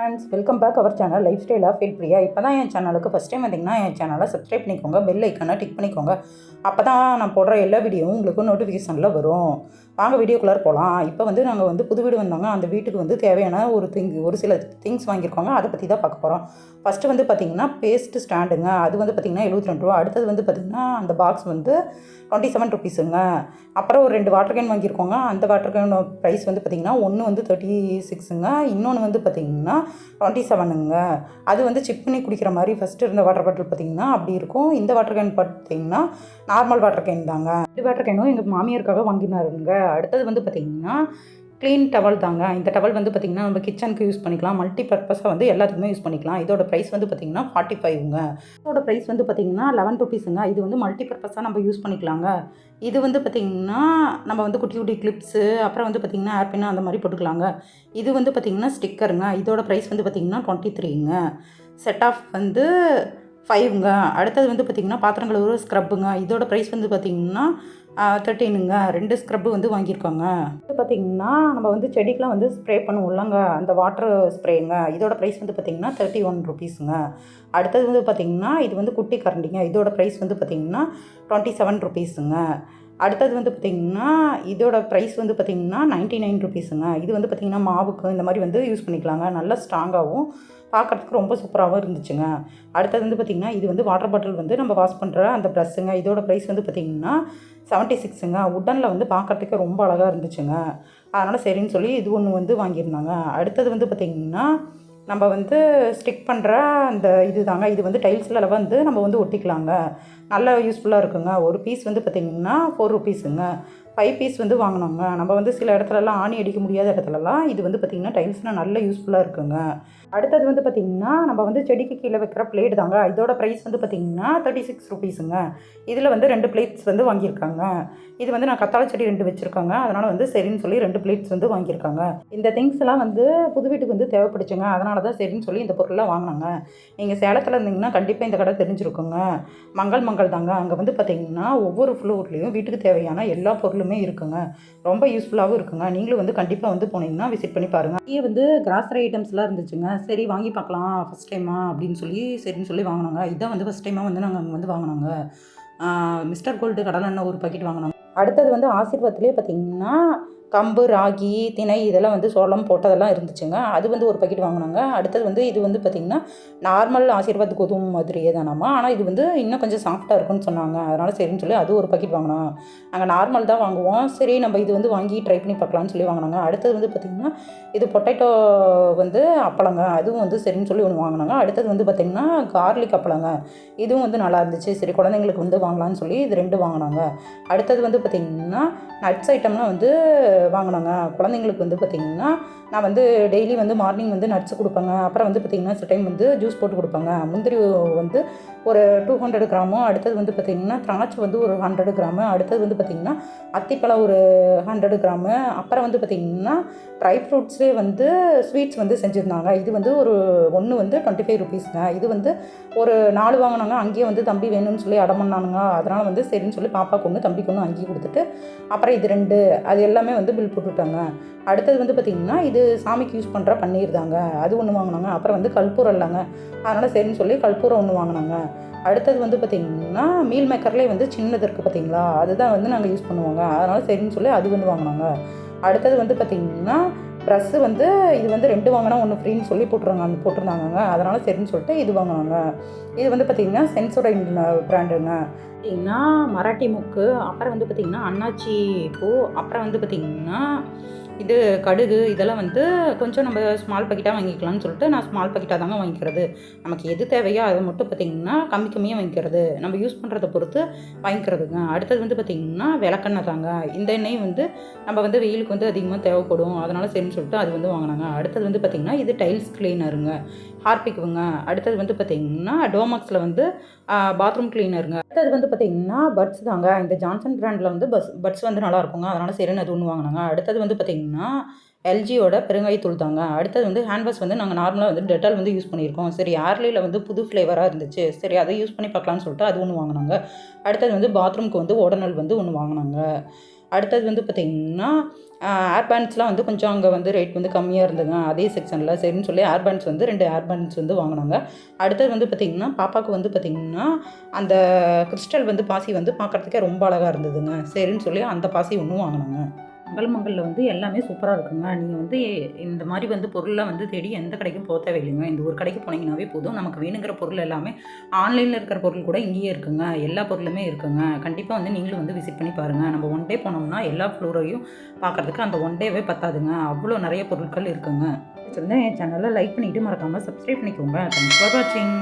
Friends welcome back our channel lifestyle of feel Priya இப்போ தான் என் சேனலுக்கு ஃபஸ்ட் டைம் வந்தீங்கன்னா என் சேனலை சப்ஸ்கிரைப் பண்ணிக்கோங்க பெல் ஐக்கானை டிக் பண்ணிக்கோங்க. அப்போ தான் நான் போடுற எல்லா வீடியோவும் உங்களுக்கு நோட்டிஃபிகேஷனில் வரும். வாங்க வீடியோக்குள்ளார போகலாம் இப்போ வந்து நாங்கள் வந்து புது வீடு வந்தாங்க. அந்த வீட்டுக்கு வந்து தேவையான ஒரு திங் ஒரு சில திங்ஸ் வாங்கியிருக்கோங்க. அதை பற்றி தான் பார்க்க போகிறோம் ஃபஸ்ட்டு வந்து பார்த்திங்கன்னா பேஸ்ட் ஸ்டாண்டுங்க அது வந்து பார்த்திங்கன்னா எழுபத்தி ரெண்டு ரூபா. அடுத்தது வந்து பார்த்திங்கன்னா அந்த பாக்ஸ் வந்து டுவெண்ட்டி செவன் ருபீஸுங்க அப்புறம் ஒரு ரெண்டு வாட்டர் கேன் வாங்கியிருக்கோங்க. அந்த வாட்டர் கேன் ப்ரைஸ் வந்து பார்த்திங்கன்னா ஒன்று வந்து தேர்ட்டி சிக்ஸுங்க இன்னொன்று வந்து பார்த்திங்கன்னா டுவெண்ட்டி செவனுங்க அது வந்து சிப் பண்ணி குடிக்கிற மாதிரி ஃபஸ்ட்டு இருந்த வாட்டர் பாட்டில் பார்த்திங்கன்னா அப்படி இருக்கும். இந்த வாட்டர் கேன் பார்த்திங்கன்னா நார்மல் வாட்டர் கேன் தாங்க. இந்த வாட்டர் கேனும் எங்கள் மாமியாருக்காக வாங்கினாருங்க. அடுத்தது வந்து பார்த்திங்கன்னா க்ளீன் டவல் தாங்க. இந்த டவல் வந்து பார்த்திங்கன்னா நம்ம கிச்சனுக்கு யூஸ் பண்ணிக்கலாம். மல்டி பர்பஸாக வந்து எல்லாத்துக்குமே யூஸ் பண்ணிக்கலாம். இதோட ப்ரைஸ் வந்து பார்த்திங்கன்னா ஃபார்ட்டி ஃபைவ்ங்க இதோட ப்ரைஸ் வந்து பார்த்திங்கன்னா லெவன் ருபீஸுங்க இது வந்து மல்டி பர்பஸாக நம்ம யூஸ் பண்ணிக்கலாங்க. இது வந்து பார்த்திங்கன்னா நம்ம வந்து குட்டி குட்டி கிளிப்ஸு அப்புறம் வந்து பார்த்திங்கன்னா ஏர்பின் அந்த மாதிரி போட்டுக்கலாங்க. இது வந்து பார்த்திங்கன்னா ஸ்டிக்கருங்க இதோட ப்ரைஸ் வந்து பார்த்திங்கன்னா டுவெண்ட்டி த்ரீங்க செட் ஆஃப் வந்து ஃபைவ்ங்க அடுத்தது வந்து பார்த்திங்கன்னா பாத்திரம் கழுவுற ஸ்க்ரப்புங்க இதோட ப்ரைஸ் வந்து பார்த்திங்கன்னா தேர்ட்டீனுங்க ரெண்டு ஸ்க்ரப்பு வந்து வாங்கியிருக்கோங்க. இது பார்த்திங்கன்னா நம்ம வந்து செடிக்கெலாம் வந்து ஸ்ப்ரே பண்ணுவோம்லங்க. அந்த வாட்டர் ஸ்ப்ரேங்க இதோட ப்ரைஸ் வந்து பார்த்திங்கன்னா தேர்ட்டி ஒன் ருபீஸுங்க அடுத்தது வந்து பார்த்திங்கன்னா இது வந்து குட்டி கரண்டிங்க. இதோட ப்ரைஸ் வந்து பார்த்திங்கன்னா டுவெண்ட்டி செவன் ருபீஸுங்க அடுத்தது வந்து பார்த்திங்கன்னா இதோட ப்ரைஸ் வந்து பார்த்திங்கன்னா நைன்ட்டி நைன் ருபீஸுங்க இது வந்து பார்த்திங்கன்னா மாவுக்கு இந்த மாதிரி வந்து யூஸ் பண்ணிக்கலாங்க. நல்லா ஸ்ட்ராங்காகவும் பார்க்குறதுக்கு ரொம்ப சூப்பராகவும் இருந்துச்சுங்க. அடுத்தது வந்து பார்த்திங்கன்னா இது வந்து வாட்டர் பாட்டில் வந்து நம்ம வாஷ் பண்ணுற அந்த ப்ரெஸ்ஸுங்க இதோட ப்ரைஸ் வந்து பார்த்திங்கன்னா செவன்ட்டி சிக்ஸுங்க உடனில் வந்து பார்க்குறதுக்கு ரொம்ப அழகாக இருந்துச்சுங்க. அதனால் சரின்னு சொல்லி இது ஒன்று வந்து வாங்கியிருந்தாங்க. அடுத்தது வந்து பார்த்திங்கன்னா நம்ம வந்து ஸ்டிக் பண்ணுற அந்த இது தாங்க இது வந்து டைல்ஸில் வந்து நம்ம வந்து ஒட்டிக்கலாங்க. நல்ல யூஸ்ஃபுல்லாக இருக்குங்க. ஒரு பீஸ் வந்து பார்த்திங்கன்னா ஃபோர் ருபீஸுங்க ஃபைவ் பீஸ் வந்து வாங்கினோங்க. நம்ம வந்து சில இடத்துலலாம் ஆணி அடிக்க முடியாத இடத்துலலாம் இது வந்து பார்த்திங்கன்னா டைல்ஸ்னால் நல்ல யூஸ்ஃபுல்லாக இருக்குங்க. அடுத்தது வந்து பார்த்திங்கன்னா நம்ம வந்து செடிக்கு கீழே வைக்கிற பிளேட் தாங்க. இதோட ப்ரைஸ் வந்து பார்த்திங்கன்னா தேர்ட்டி சிக்ஸ் ருபீஸுங்க இதில் வந்து ரெண்டு பிளேட்ஸ் வந்து வாங்கியிருக்காங்க. இது வந்து நான் கத்தாழை செடி ரெண்டு வச்சுருக்காங்க. அதனால் வந்து சரின்னு சொல்லி ரெண்டு பிளேட்ஸ் வந்து வாங்கியிருக்காங்க. இந்த திங்ஸ் எல்லாம் வந்து புது வீட்டுக்கு வந்து தேவைப்படுச்சுங்க அதனால தான் சரின்னு சொல்லி இந்த பொருள்லாம் வாங்கினாங்க. நீங்கள் சேலத்தில் இருந்தீங்கன்னா கண்டிப்பாக இந்த கடை தெரிஞ்சிருக்குங்க. மங்கள் மங்கள் தாங்க அங்கே வந்து பார்த்திங்கன்னா ஒவ்வொரு ஃப்ளோர்லேயும் வீட்டுக்கு தேவையான எல்லா பொருளும் இருக்குங்க. ரொம்ப யூஸ்ஃபுல்லாகவும் இருக்குங்க. நீங்களும் வந்து கண்டிப்பாக வந்து போனீங்கன்னா விசிட் பண்ணி பாருங்கள் இங்கே வந்து கிராசரி ஐட்டம்ஸ்லாம் இருந்துச்சுங்க. சரி வாங்கி பார்க்கலாம். ஃபஸ்ட் டைமா அப்படின்னு சொல்லி சரின்னு சொல்லி வாங்கினாங்க. இதான் வந்து ஃபஸ்ட் டைமாக வந்து நாங்கள் அங்கே வந்து வாங்கினாங்க. மிஸ்டர் கோல்டு கடலெண்ணெய் ஒரு பாக்கெட் வாங்கினோம் அடுத்தது வந்து ஆசீர்வாதத்துலேயே பார்த்திங்கன்னா கம்பு ராகி திணை இதெல்லாம் வந்து சோளம் போட்டதெல்லாம் இருந்துச்சுங்க. அது வந்து ஒரு பக்கெட் வாங்கினாங்க. அடுத்தது வந்து இது வந்து பார்த்திங்கன்னா நார்மல் ஆசீர்வாத் கோதுமை மாதிரியே தானாமா. ஆனால் இது வந்து இன்னும் கொஞ்சம் சாஃப்டாக இருக்கும்னு சொன்னாங்க. அதனால் சரின்னு சொல்லி அது ஒரு பக்கெட் வாங்கினோம் நாங்கள் நார்மல் தான் வாங்குவோம். சரி நம்ம இது வந்து வாங்கி ட்ரை பண்ணி பார்க்கலான்னு சொல்லி வாங்கினாங்க. அடுத்தது வந்து பார்த்திங்கன்னா இது பொட்டேட்டோ வந்து அப்பளங்க. அதுவும் வந்து சரின்னு சொல்லி ஒன்று வாங்கினாங்க. அடுத்தது வந்து பார்த்திங்கன்னா கார்லிக் அப்பளங்க. இதுவும் வந்து நல்லா இருந்துச்சு. சரி குழந்தைங்களுக்கு வந்து வாங்கலாம்னு சொல்லி இது ரெண்டு வாங்கினாங்க. அடுத்தது வந்து பார்த்திங்கன்னா நட்ஸ் ஐட்டம்லாம் வந்து வாங்கினாங்க. குழந்தைங்களுக்கு வந்து பார்த்திங்கன்னா நான் வந்து டெய்லி வந்து மார்னிங் வந்து நட்ஸ் கொடுப்பேங்க. அப்புறம் வந்து பார்த்திங்கன்னா சில டைம் வந்து ஜூஸ் போட்டு கொடுப்பாங்க. முந்திரி வந்து ஒரு டூ ஹண்ட்ரட் கிராமும் அடுத்தது வந்து பார்த்திங்கன்னா திராட்சை வந்து ஒரு ஹண்ட்ரட் கிராமு அடுத்தது வந்து பார்த்திங்கன்னா அத்திப்பழம் ஒரு ஹண்ட்ரட் கிராமு. அப்புறம் வந்து பார்த்திங்கன்னா ட்ரை ஃப்ரூட்ஸ்லேயே வந்து ஸ்வீட்ஸ் வந்து செஞ்சுருந்தாங்க. இது வந்து ஒரு ஒன்று வந்து டுவெண்ட்டி ஃபைவ் ருபீஸ்ங்க இது வந்து ஒரு நாலு வாங்கினாங்க. அங்கேயே வந்து தம்பி வேணும்னு சொல்லி அடம் பண்ணானுங்க. அதனால் வந்து சரின்னு சொல்லி பாப்பாக்கு ஒன்று தம்பிக்கு ஒன்று அங்கேயே கொடுத்துட்டு அப்புறம் இது ரெண்டு. அது எல்லாமே வந்து பில் போட்டுவிட்டாங்க அடுத்தது வந்து பார்த்திங்கன்னா இது சாமிக்கு யூஸ் பண்ணுற பன்னீர் தாங்க. அது ஒன்று வாங்கினாங்க. அப்புறம் வந்து கற்பூரம் இல்லைங்க. அதனால் சரின்னு சொல்லி கற்பூரம் ஒன்று வாங்கினாங்க. அடுத்தது வந்து பார்த்திங்கன்னா மீல் மேக்கர்லேயே வந்து சின்னது இருக்குது பார்த்தீங்களா அதுதான் வந்து நாங்கள் யூஸ் பண்ணுவோங்க. அதனால் சரின்னு சொல்லி அது வந்து வாங்கினாங்க. அடுத்தது வந்து பார்த்திங்கன்னா ட்ரெஸ்ஸு வந்து இது வந்து ரெண்டு வாங்கினா ஒன்று ஃப்ரீன்னு சொல்லி போட்டுருங்க போட்டிருந்தாங்க அதனால் சரின்னு சொல்லிட்டு இது வாங்கினாங்க. இது வந்து பார்த்திங்கன்னா சென்சோட பிராண்டுங்க பார்த்திங்கன்னா மராட்டி முக்கு அப்புறம் வந்து பார்த்திங்கன்னா அண்ணாச்சி பூ அப்புறம் வந்து பார்த்திங்கன்னா இது கடுகு இதெல்லாம் வந்து கொஞ்சம் நம்ம ஸ்மால் பாக்கெட்டாக வாங்கிக்கலாம்னு சொல்லிட்டு நான் ஸ்மால் பாக்கெட்டாக தாங்க வாங்கிக்கிறது. நமக்கு எது தேவையோ அதை மட்டும் பார்த்திங்கன்னா கம்மி கம்மியாக வாங்கிக்கிறது. நம்ம யூஸ் பண்ணுறத பொறுத்து வாங்கிக்கிறதுங்க. அடுத்தது வந்து பார்த்திங்கன்னா விளக்கெண்ணெய் தாங்க. இந்த எண்ணெய் வந்து நம்ம வந்து வெயிலுக்கு வந்து அதிகமாக தேவைப்படும். அதனால் சரின்னு சொல்லிட்டு அது வந்து வாங்கினாங்க. அடுத்தது வந்து பார்த்திங்கன்னா இது டைல்ஸ் கிளீனருங்க ஹார்பிக்குங்க அடுத்தது வந்து பார்த்திங்கன்னா டோமாக்ஸில் வந்து பாத்ரூம் கிளீனருங்க அடுத்தது வந்து பார்த்திங்கன்னா பட்ஸ் தாங்க. இந்த ஜான்சன் பிராண்டில் வந்து பஸ் பட்ஸ் வந்து நல்லா இருக்குங்க. அதனால் சரின்னு அது ஒன்று வாங்கினாங்க அடுத்தது வந்து பார்த்திங்கன்னா எல்ஜியோட பெருங்காயத்தூள் தாங்க. அடுத்தது வந்து ஹேண்ட் வாஷ் வந்து நாங்கள் நார்மலாக வந்து டெட்டால் வந்து யூஸ் பண்ணியிருக்கோம். சரி யார்லியில் வந்து புது ஃப்ளேவராக இருந்துச்சு. சரி அதை யூஸ் பண்ணி பார்க்கலான்னு சொல்லிட்டு அது ஒன்று வாங்கினாங்க அடுத்தது வந்து பாத்ரூம்க்கு வந்து உடனல் வந்து ஒன்று வாங்கினாங்க அடுத்தது வந்து பார்த்திங்கன்னா ஏர்பேண்ட்ஸ்லாம் வந்து கொஞ்சம் அங்கே வந்து ரேட் வந்து கம்மியாக இருந்ததுங்க அதே செக்ஷனில் சரின்னு சொல்லி ஏர்பேண்ட்ஸ் வந்து ரெண்டு ஏர்பேண்ட்ஸ் வந்து வாங்கினாங்க. அடுத்தது வந்து பார்த்திங்கன்னா பாப்பாவுக்கு வந்து பார்த்திங்கன்னா அந்த கிறிஸ்டல் வந்து பாசி வந்து பார்க்குறதுக்கே ரொம்ப அழகாக இருந்ததுங்க. சரின்னு சொல்லி அந்த பாசி ஒன்றும் வாங்கினாங்க. மங்கள் வந்து எல்லாமே சூப்பராக இருக்குங்க. நீங்கள் வந்து இந்த மாதிரி வந்து பொருளை வந்து தேடி எந்த கடைக்கும் போக தேவையில்லைங்க. இந்த ஒரு கடைக்கு போனீங்கன்னாவே போதும். நமக்கு வேணுங்கிற பொருள் எல்லாமே ஆன்லைனில் இருக்கிற பொருள் கூட இங்கேயே இருக்குங்க. எல்லா பொருளுமே இருக்குங்க. கண்டிப்பாக வந்து நீங்களும் வந்து விசிட் பண்ணி பாருங்கள் நம்ம ஒன் டே போனோம்னா எல்லா ஃப்ளோரையும் பார்க்குறதுக்கு அந்த ஒன் டேவே பத்தாதுங்க. அவ்வளோ நிறைய பொருட்கள் இருக்குங்க. சொன்னேன் என் சேனலை லைக் பண்ணிவிட்டு மறக்காமல் சப்ஸ்கிரைப் பண்ணிக்கோங்க. தேங்க்ஸ் ஃபார் வாட்சிங்